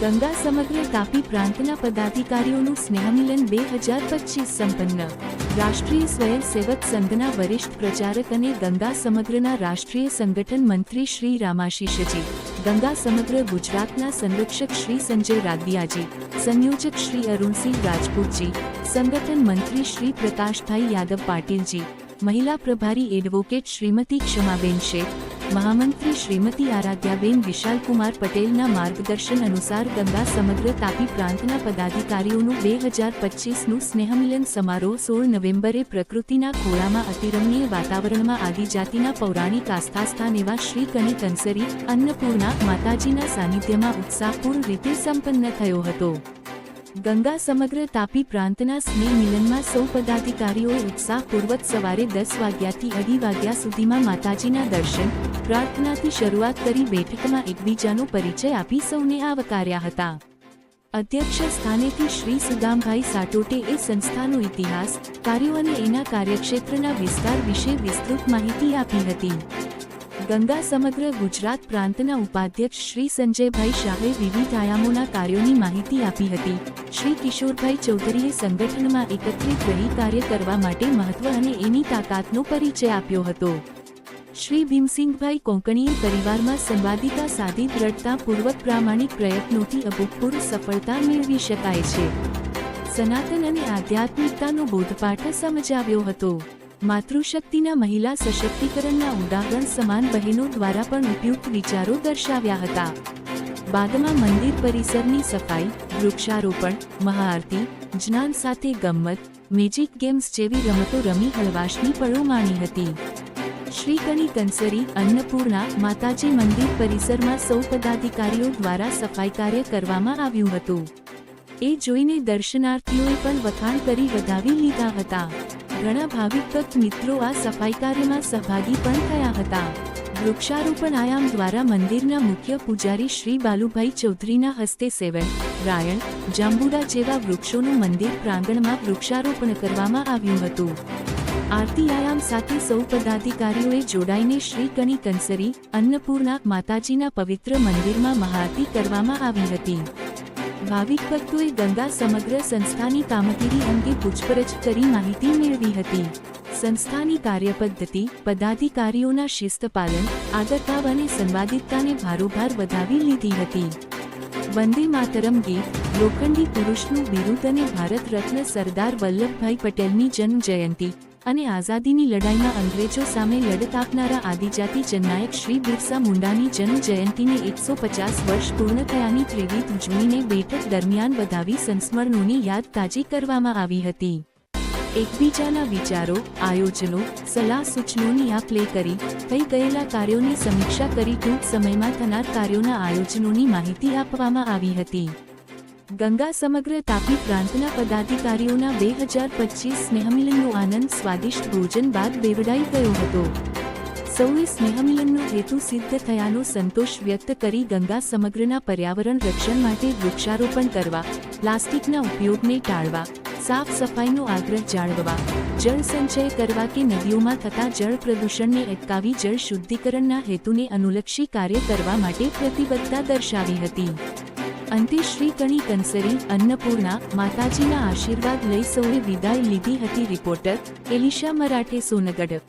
ગંગા સમગ્ર તાપી પ્રાંતના પદાધિકારીઓનું સ્નેહમિલન બે હજાર પચીસ સંપન્ન. રાષ્ટ્રીય સ્વયંસેવક સંઘના વરિષ્ઠ પ્રચારક અને ગંગા સમગ્રના રાષ્ટ્રીય સંગઠન મંત્રી શ્રી રામાશીષજી, ગંગા સમગ્ર ગુજરાતના સંરક્ષક શ્રી સંજય રાદિયાજી, સંયોજક શ્રી અરુણસિંહ રાજપૂતજી, સંગઠન મંત્રી શ્રી પ્રકાશભાઈ યાદવ પાટીલજી, મહિલા પ્રભારી એડવોકેટ શ્રીમતી ક્ષમાબેન શેખ મહામંત્રી શ્રીમતી આરાધ્યાબેન વિશાલકુમાર પટેલના માર્ગદર્શન અનુસાર ગંગા સમગ્ર તાપી પ્રાંતના પદાધિકારીઓનું બે હજાર પચીસનું સ્નેહમિલન સમારોહ સોળ નવેમ્બરે પ્રકૃતિના ખોળામાં અતિરમણીય વાતાવરણમાં આદિજાતિના પૌરાણિક આસ્થાસ્થાન એવા શ્રી કણી કંસરી અન્નપૂર્ણા માતાજીના સાનિધ્યમાં ઉત્સાહપૂર્ણ રીતે સંપન્ન થયો હતો. ગંગા સમગ્ર તાપી પ્રાંતના સ્નેહ મિલનમાં સૌ પદાધિકારીઓએ ઉત્સાહપૂર્વક સવારે દસ વાગ્યાથી અઢી વાગ્યા સુધીમાં માતાજીના દર્શન, પ્રાર્થનાથી શરૂઆત કરી બેઠકમાં એકબીજાનો પરિચય આપી સૌને આવકાર્યા હતા. અધ્યક્ષ સ્થાનેથી શ્રી સુદામભાઈ સાટોટે એ સંસ્થાનો ઇતિહાસ, કાર્યો અને એના કાર્યક્ષેત્રના વિસ્તાર વિશે વિસ્તૃત માહિતી આપી હતી. ગંગા સમગ્ર ગુજરાત પ્રાંતના ઉપાધ્યક્ષ શ્રી સંજયભાઈ શાહે વિવિધ આયામોના કાર્યોની માહિતી આપી હતી. શ્રી કિશોરભાઈ ચૌધરીએ સંગઠનમાં એકત્રિત રહી કાર્ય કરવા માટે મહત્વ અને એની તાકાતનો પરિચય આપ્યો હતો. શ્રી ભીમસિંહભાઈ કોંકણીએ પરિવારમાં સંવાદિતા સાધી દ્રઢતાપૂર્વક પ્રામાણિક પ્રયત્નોથી અભૂતપૂર્વ સફળતા મેળવી શકાય છે. સનાતન અને આધ્યાત્મિકતાનો બોધપાઠ સમજાવ્યો હતો. માતૃશક્તિના મહિલા સશક્તિકરણના ઉદાહરણ સમાન બહેનો દ્વારા પણ ઉપયુક્ત વિચારો દર્શાવ્યા હતા. બાદમાં મંદિર પરિસરની સફાઈ, વૃક્ષારોપણ, મહાઆરતી, જ્ઞાન સાથે ગમ્મત, મેજિક ગેમ્સ જેવી રમતો રમી હળવાશની પળો માણી હતી. શ્રી કણી કંસરી, અન્નપૂર્ણા માતાજી મંદિર પરિસરમાં સૌ પદાધિકારીઓ દ્વારા સફાઈ કાર્ય કરવામાં આવ્યું હતું. એ જોઈને દર્શનાર્થીઓએ પણ વખાણ કરી વધાવી લીધા હતા. ઘણા ભાવિક ભક્ત મિત્રો આ સફાઈ કાર્યમાં સહભાગી પણ થયા હતા. વૃક્ષારોપણ આયામ દ્વારા મંદિરના મુખ્ય પૂજારી શ્રી બાલુભાઈ ચૌધરીના હસ્તે સેવન, રાયણ, જાંબુડા જેવા વૃક્ષોનું મંદિર પ્રાંગણમાં વૃક્ષારોપણ કરવામાં આવ્યું હતું. આરતી આયામ સાથે સૌ પદાધિકારીઓએ જોડાઈને શ્રી કણી કંસરી અન્નપૂર્ણા માતાજીના પવિત્ર મંદિરમાં મહાઆરતી કરવામાં આવી હતી. ભાવિક ભક્તોએ ગંગા સમગ્ર સંસ્થાની કામગીરી અંગે પૂછપરછ કરી માહિતી મેળવી હતી. સંસ્થાની કાર્યપદ્ધતિ, પદાધિકારીઓના શિસ્તપાલન આગતાવ અને સંવાદિતતાને ભારોભાર વધાવી લીધી હતી. વંદે માતરમ ગીત, લોખંડી પુરુષનું બિરુદ અને ભારત રત્ન સરદાર વલ્લભભાઈ પટેલની જન્મ જયંતિ અને આઝાદીની લડાઈમાં અંગ્રેજો સામે લડત આપનારા આદિજાતિ જનનાયક શ્રી બિરસા મુંડાની જન્મ જયંતિને એકસો પચાસ વર્ષ પૂર્ણ થયાની ત્રિવિધ ઉજવણીને બેઠક દરમિયાન વધાવી સંસ્મરણોની યાદ તાજી કરવામાં આવી હતી. એકબીજાના વિચારો, આયોજનો સલાહ સૂચનોની આપ લે કરી, થઈ ગયેલા કાર્યોની સમીક્ષા કરી ટૂંક સમયમાં થનાર કાર્યોના આયોજનોની માહિતી આપવામાં આવી હતી. ગંગા સમગ્ર તાપી પ્રાંતના પદાધિકારીઓના બે હજાર પચીસ સ્નેહમિલનનો આનંદ સ્વાદિષ્ટ ભોજન બાદ બેવડાઈ ગયો હતો. સૌએ સ્નેહમિલનનો હેતુ સિદ્ધ થયાનો સંતોષ વ્યક્ત કરી ગંગા સમગ્રના પર્યાવરણ રક્ષણ માટે વૃક્ષારોપણ કરવા, પ્લાસ્ટિકના ઉપયોગને ટાળવા, સાફ સફાઈનો આગ્રહ જાળવવા, જળ સંચય કરવા કે નદીઓમાં થતા જળ પ્રદૂષણને અટકાવી જળ શુદ્ધિકરણના હેતુને અનુલક્ષી કાર્ય કરવા માટે પ્રતિબદ્ધતા દર્શાવી હતી. અંતે શ્રી કણી કંસરી અન્નપૂર્ણા માતાજીના આશીર્વાદ લઈ સૌએ વિદાય લીધી હતી રિપોર્ટર એલિશા મરાઠે સોનગઢ.